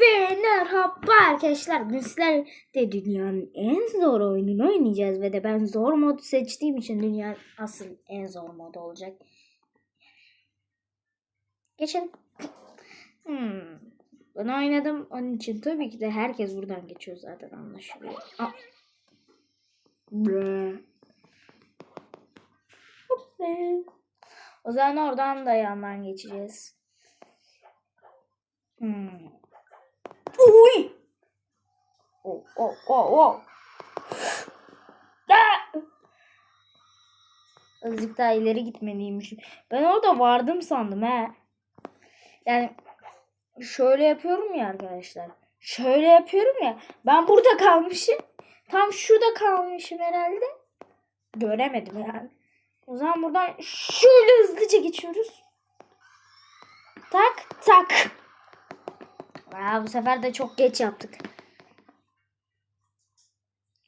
Ve merhaba arkadaşlar. Bugün sizler de dünyanın en zor oyununu oynayacağız. Ve de ben zor mod seçtiğim için dünyanın asıl en zor modu olacak. Geçelim. Hmm. Ben oynadım. Onun için tabii ki de herkes buradan geçiyor zaten anlaşılıyor. O zaman oradan da yandan geçeceğiz. Hmm. Uy! Oh, oh, oh, oh. Ah! Azıcık daha ileri gitmeliymişim. Ben orada vardım sandım he. Yani şöyle yapıyorum ya arkadaşlar. Şöyle yapıyorum ya. Ben burada kalmışım. Tam şurada kalmışım herhalde. Göremedim yani. O zaman buradan şöyle hızlıca geçiyoruz. Tak tak. Aa, bu sefer de çok geç yaptık.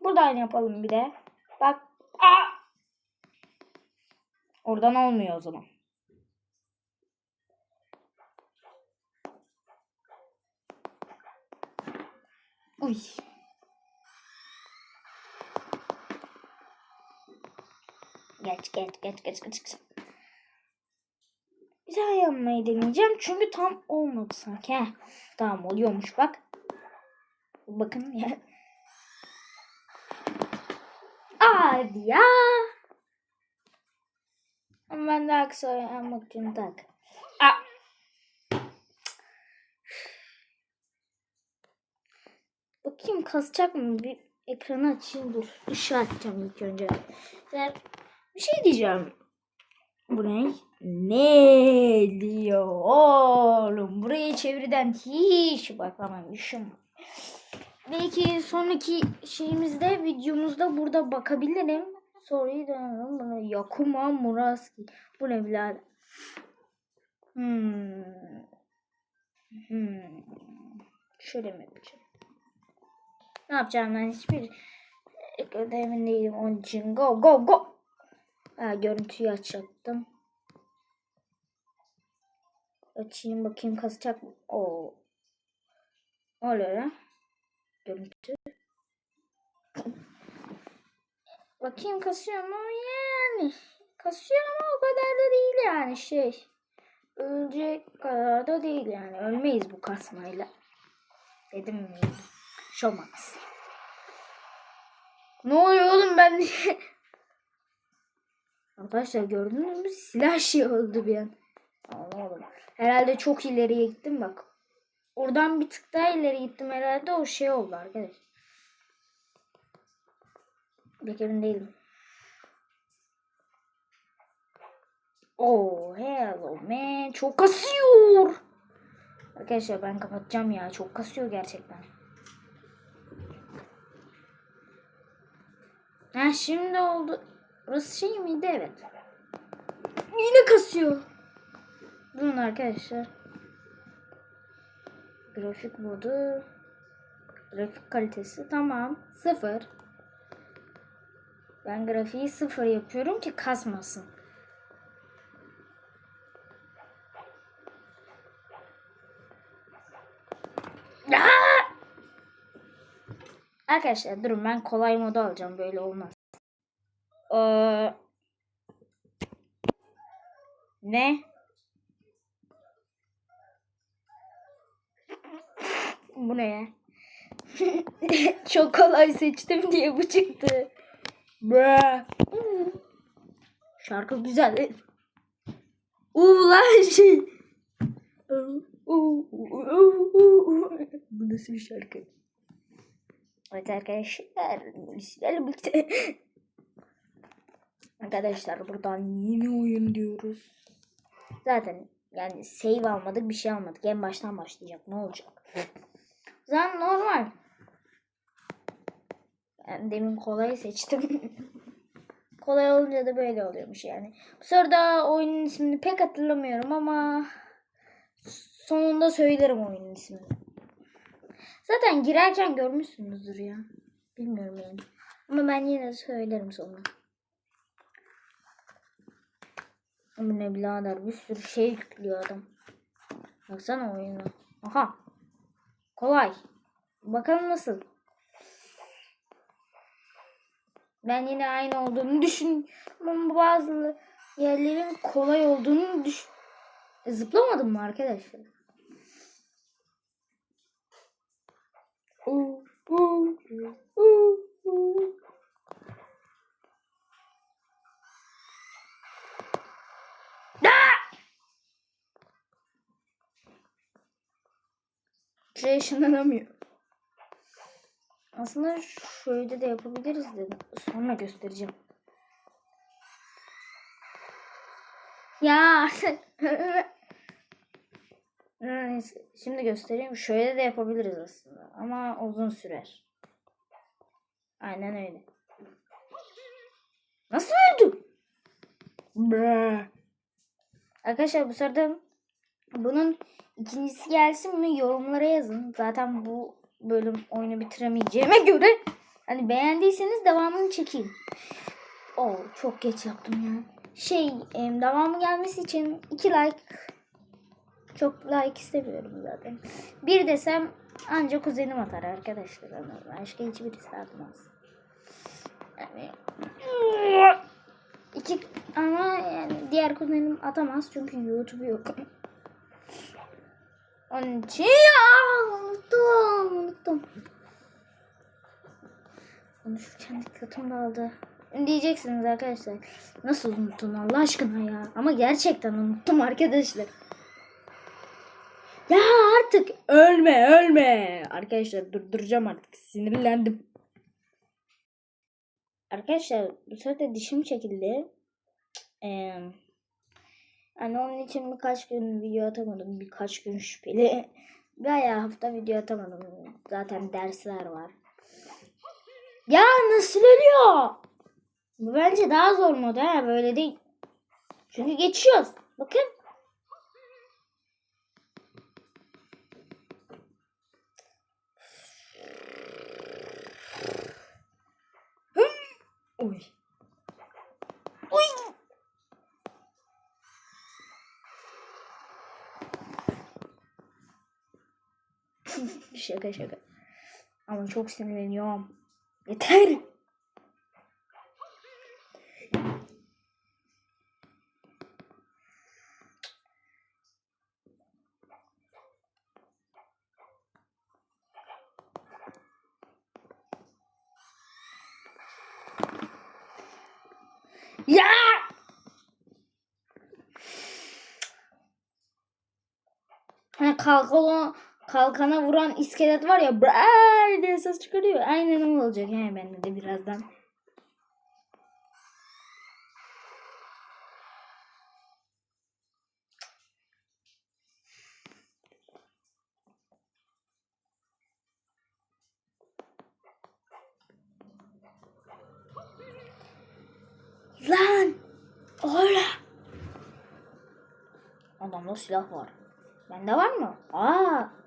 Buradan yapalım bir de. Bak. Aa! Oradan olmuyor o zaman. Uy. Geç geç geç geç geç. geç. Bir daha yapmayı deneyeceğim. Çünkü tam olmadı sanki. Heh. Tamam oluyormuş bak. Bakın ya. Hadi ya. Ama ben daha kısa yapmak için tak. Aa. Bakayım kasacak mı? Bir ekranı açayım dur. Işığı açacağım ilk önce. Bir şey diyeceğim. Bu ne? Ne diyor oğlum? Burayı çeviriden hiç bakamamışım. Belki sonraki şeyimizde videomuzda burada bakabilirim. Soruyu dönelim buna. Yakuma Muraski. Bu ne birader? Hmm. Hmm. Şöyle mi yapacağım? Ne yapacağım ben hiçbir emin değilim. Onun için go go go. Ha, görüntüyü açacaktım. Açayım bakayım kasacak mı? Oo. Öyle. Görüntü. bakayım kasıyor mu? Yani. Kasıyor ama o kadar da değil yani şey. Ölecek kadar da değil yani. Ölmeyiz bu kasmayla. Dedim mi? Şomaz. Ne oluyor oğlum ben Arkadaşlar gördünüz mü? Silah şey oldu bir an. Anlamadım. Herhalde çok ileriye gittim bak. Oradan bir tık daha ileri gittim herhalde o şey oldu arkadaş. Pek değilim. Oh hello man. Çok kasıyor. Arkadaşlar ben kapatacağım ya. Çok kasıyor gerçekten. Ha şimdi oldu. Burası şey miydi? Evet. Yine kasıyor. Bunun arkadaşlar. Grafik modu. Grafik kalitesi tamam. Sıfır. Ben grafiği sıfır yapıyorum ki kasmasın. Arkadaşlar durun ben kolay modu alacağım böyle olmaz. Ee, ne? Bu ne ya? Çok kolay seçtim diye bu çıktı. Bra. Şarkı güzel. Ulan şey. Bu nasıl bir şarkı? Evet arkadaşlar. Sizlerle birlikte Arkadaşlar buradan yeni oyun diyoruz. Zaten yani save almadık bir şey almadık. En baştan başlayacak ne olacak? Zaten normal. Ben demin kolay seçtim. kolay olunca da böyle oluyormuş yani. Bu sırada oyunun ismini pek hatırlamıyorum ama sonunda söylerim oyunun ismini. Zaten girerken görmüşsünüzdür ya. Bilmiyorum yani. Ama ben yine söylerim sonra. Ama ne birader bir sürü şey yüklüyor adam. Baksana oyuna. Aha. Kolay. Bakalım nasıl. Ben yine aynı olduğunu düşün. Bazı yerlerin kolay olduğunu düş. Zıplamadım mı arkadaşlar? Oo, oo, oo. Ah! Şuraya ışınlanamıyor. Aslında şöyle de yapabiliriz dedim. Sonra göstereceğim. Ya şimdi göstereyim. Şöyle de yapabiliriz aslında. Ama uzun sürer. Aynen öyle. Nasıl öldü? Bre. Arkadaşlar bu sırada bunun ikincisi gelsin mi yorumlara yazın. Zaten bu bölüm oyunu bitiremeyeceğime göre hani beğendiyseniz devamını çekeyim. Oo çok geç yaptım ya. Şey devamı gelmesi için iki like çok like istemiyorum zaten. Bir desem ancak kuzenim atar arkadaşlar. Başka hiçbirisi atmaz. Yani iki ama yani diğer kuzenim atamaz çünkü YouTube yok. Onun için unuttum unuttum. Konuşurken dikkatim dağıldı. Diyeceksiniz arkadaşlar. Nasıl unuttun Allah aşkına ya. Ama gerçekten unuttum arkadaşlar. Ya artık ölme ölme. Arkadaşlar durduracağım artık. Sinirlendim. Arkadaşlar bu sırada dişim çekildi. Ee, hani onun için birkaç gün video atamadım. Birkaç gün şüpheli. Bayağı hafta video atamadım. Zaten dersler var. Ya nasıl ölüyor? Bu bence daha zor mod ha böyle değil. Çünkü geçiyoruz. Bakın. Oy. Şaka şaka. Ama çok sinirleniyorum. Yeter. Ya! Hani kalkana, kalkana vuran iskelet var ya brrrr diye ses çıkarıyor. Aynen o olacak he bende de birazdan. Lan! Öyle. Adamda silah var. Bende var mı? Aa!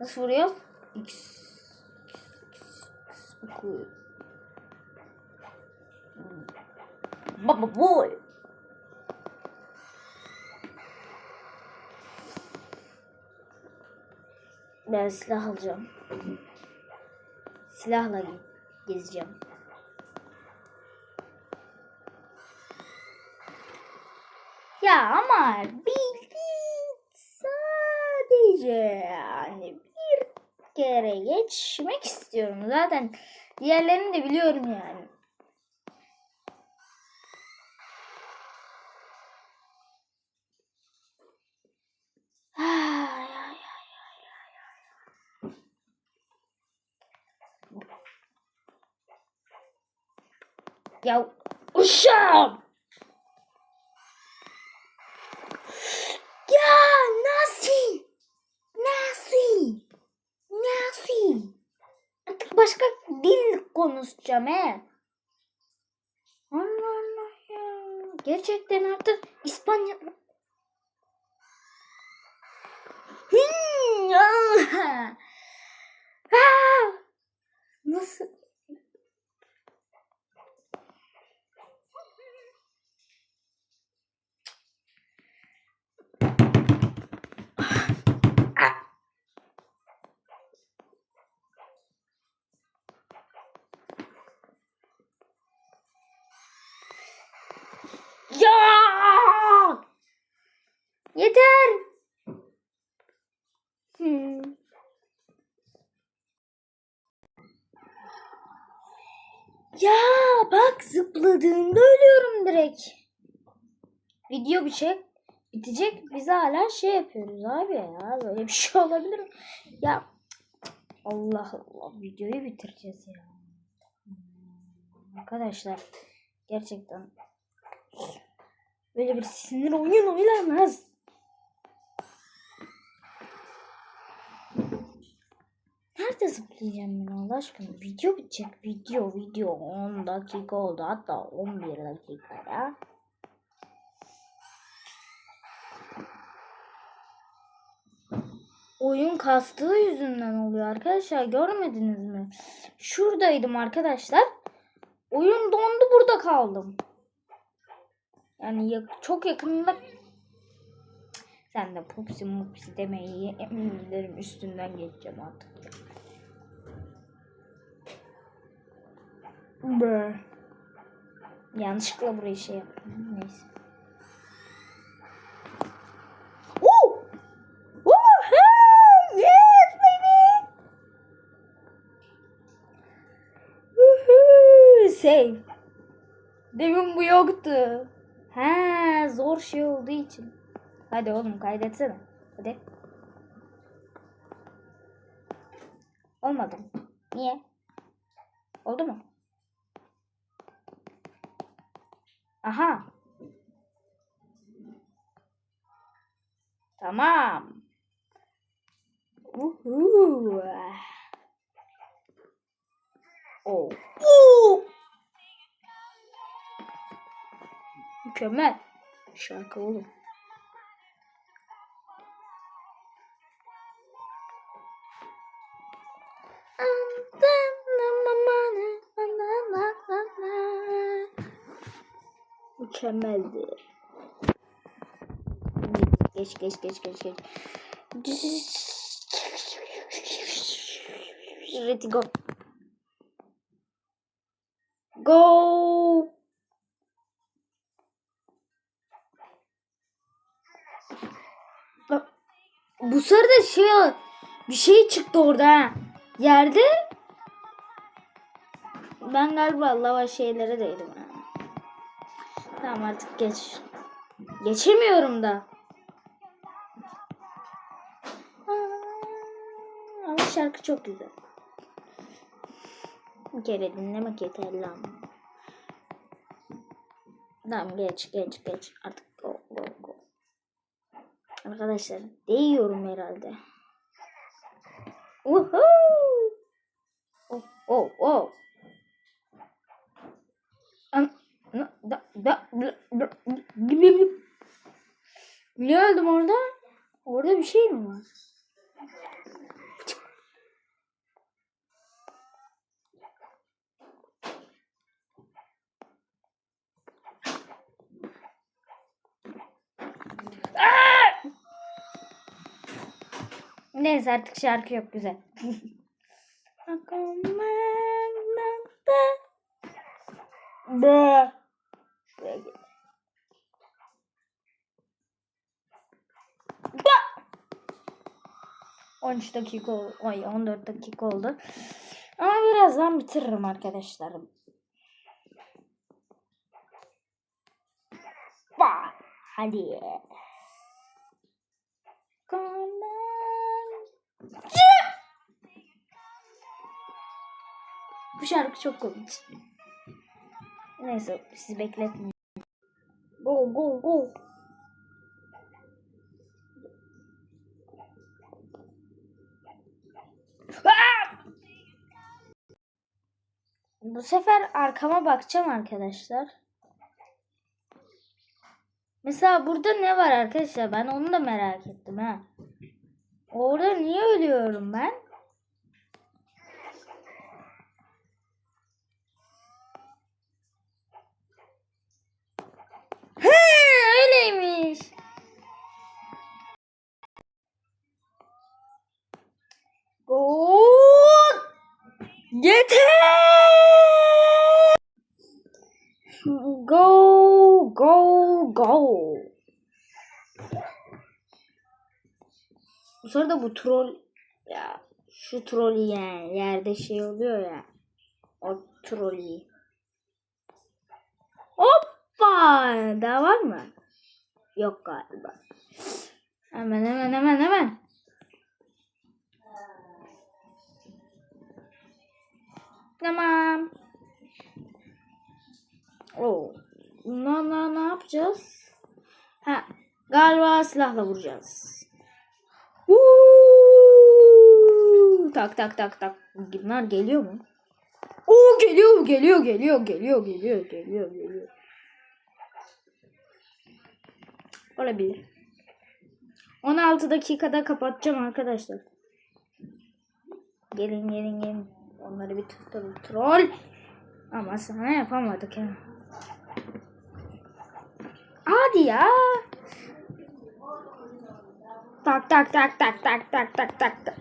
Nasıl vuruyor? X. X, X, X. Baba boy. Ben silah alacağım. Silahla ge- gezeceğim. Ya ama bildiğin sadece yani kere geçmek istiyorum. Zaten diğerlerini de biliyorum yani. Ya uşağım. Ya nasıl? Nasıl? Nasıl? Artık başka dil konuşacağım he. Allah Allah ya. Gerçekten artık İspanya... Hmm, ah. Ah. Nasıl? Hmm. Ya bak zıpladığında ölüyorum direkt. Video bir şey bitecek. Biz hala şey yapıyoruz abi ya. Böyle bir şey olabilir mi? Ya Allah Allah videoyu bitireceğiz ya. Arkadaşlar gerçekten böyle bir sinir oyun oynanmaz. Nerede zıplayacağım ben Allah aşkına? Video bitecek. Video video 10 dakika oldu. Hatta 11 dakika ya. Oyun kastığı yüzünden oluyor arkadaşlar. Görmediniz mi? Şuradaydım arkadaşlar. Oyun dondu burada kaldım. Yani yak- çok yakında sen de pupsi mupsi demeyi emin ederim üstünden geçeceğim artık. Brr. Yanlışlıkla burayı şey yaptım. Neyse. Save. Demin bu yoktu. Ha, zor şey olduğu için. Hadi oğlum kaydetsene. Hadi. Olmadı. Niye? Oldu mu? Aha. Tamam. Uhu. Oh. Oo. Mükemmel. Şarkı oğlum. Mükemmeldi. Geç geç geç geç geç. Ready go. Go. Bu de şey bir şey çıktı orada ha. Yerde ben galiba lava şeylere değdim. ha. Tamam artık geç. Geçemiyorum da. Ama şarkı çok güzel. Bir kere dinlemek yeterli ama. Tamam geç geç geç. Artık. Arkadaşlar değiyorum herhalde. Woohoo! Oh oh oh. Ne öldüm orada? Orada bir şey mi var? Aa! Neyse artık şarkı yok güzel. Ba! 13 dakika. Ay 14 dakika oldu. Ama birazdan bitiririm arkadaşlarım. Ba! Hadi. Bu şarkı çok komik. Neyse sizi bekletmeyeyim. Go go go. Bu sefer arkama bakacağım arkadaşlar. Mesela burada ne var arkadaşlar? Ben onu da merak ettim ha. Orada niye ölüyorum ben? He, öyleymiş. Gol! Yeter! Go, go, go. Bu sırada bu troll ya şu troll yani yerde şey oluyor ya. O troll Hoppa! Daha var mı? Yok galiba. Hemen hemen hemen hemen. Tamam. Oo. Bunlarla ne yapacağız? Ha, galiba silahla vuracağız. Uuu. Tak tak tak tak. Bunlar geliyor mu? Oo geliyor geliyor geliyor geliyor geliyor geliyor geliyor. Olabilir. 16 dakikada kapatacağım arkadaşlar. Gelin gelin gelin. Onları bir tutalım. Troll. Ama sana yapamadık ya. Hadi ya. Tak tak tak tak tak tak tak tak tak.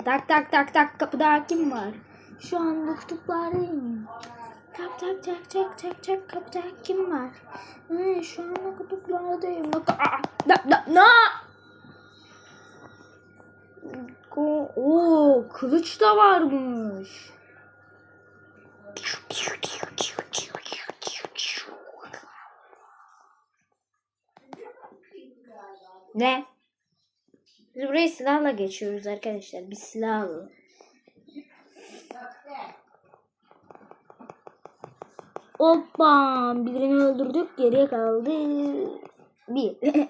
Tak tak tak tak kapıda kim var? Şu anda kutuplardayım. Tak tak tak tak tak tak kapıda kim var? Hı, şu anda kutuplardayım. Bak, aa, da, da, na! Oo, kılıç da varmış. Ne? Biz burayı silahla geçiyoruz arkadaşlar. Bir silah alalım. Hoppa! Birini öldürdük. Geriye kaldı. Bir.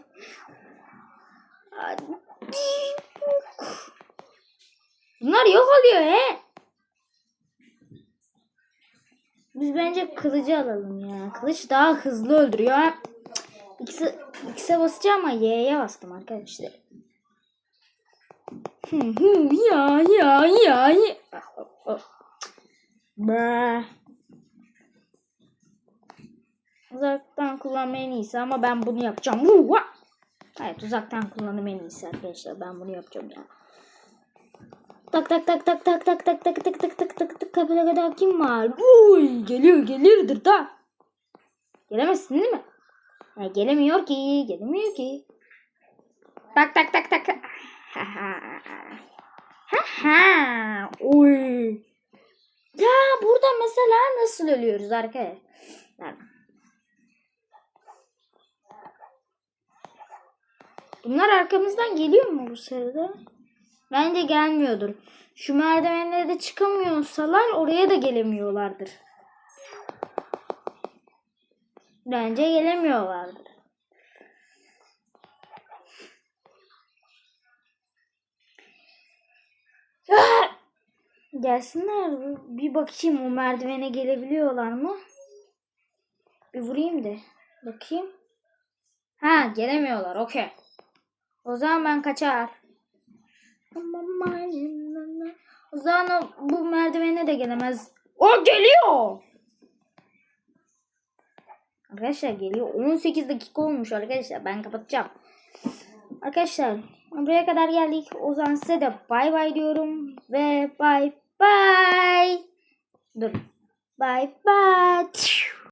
Bunlar yok oluyor he. Biz bence kılıcı alalım ya. Kılıç daha hızlı öldürüyor. X'e, X'e basacağım ama Y'ye bastım arkadaşlar. Ya ya ya ya. Ah, oh. Bra. Uzaktan kullanma en iyisi ama ben bunu yapacağım. Vuh, vah. Evet uzaktan kullanım en iyisi arkadaşlar. Ben bunu yapacağım ya. Tak tak tak tak tak tak tak tak tak tak tak tak tak kapıda kadar kim var? Uy geliyor gelirdir da. Gelemezsin değil mi? Ha, gelemiyor ki gelemiyor ki. Tak tak tak tak. Ha ha. Ha. Uy. Ya burada mesela nasıl ölüyoruz arkadaşlar? Bunlar arkamızdan geliyor mu bu sırada? Bence gelmiyordur. Şu merdivenlere de çıkamıyorsalar oraya da gelemiyorlardır. Bence gelemiyorlardır. Gelsinler bir bakayım o merdivene gelebiliyorlar mı? Bir vurayım da bakayım. Ha gelemiyorlar okey. O zaman ben kaçar. O zaman bu merdivene de gelemez. O geliyor. Arkadaşlar geliyor. 18 dakika olmuş arkadaşlar. Ben kapatacağım. Arkadaşlar buraya kadar geldik. O zaman size de bay bay diyorum. Ve bay bay. Dur. Bay bay.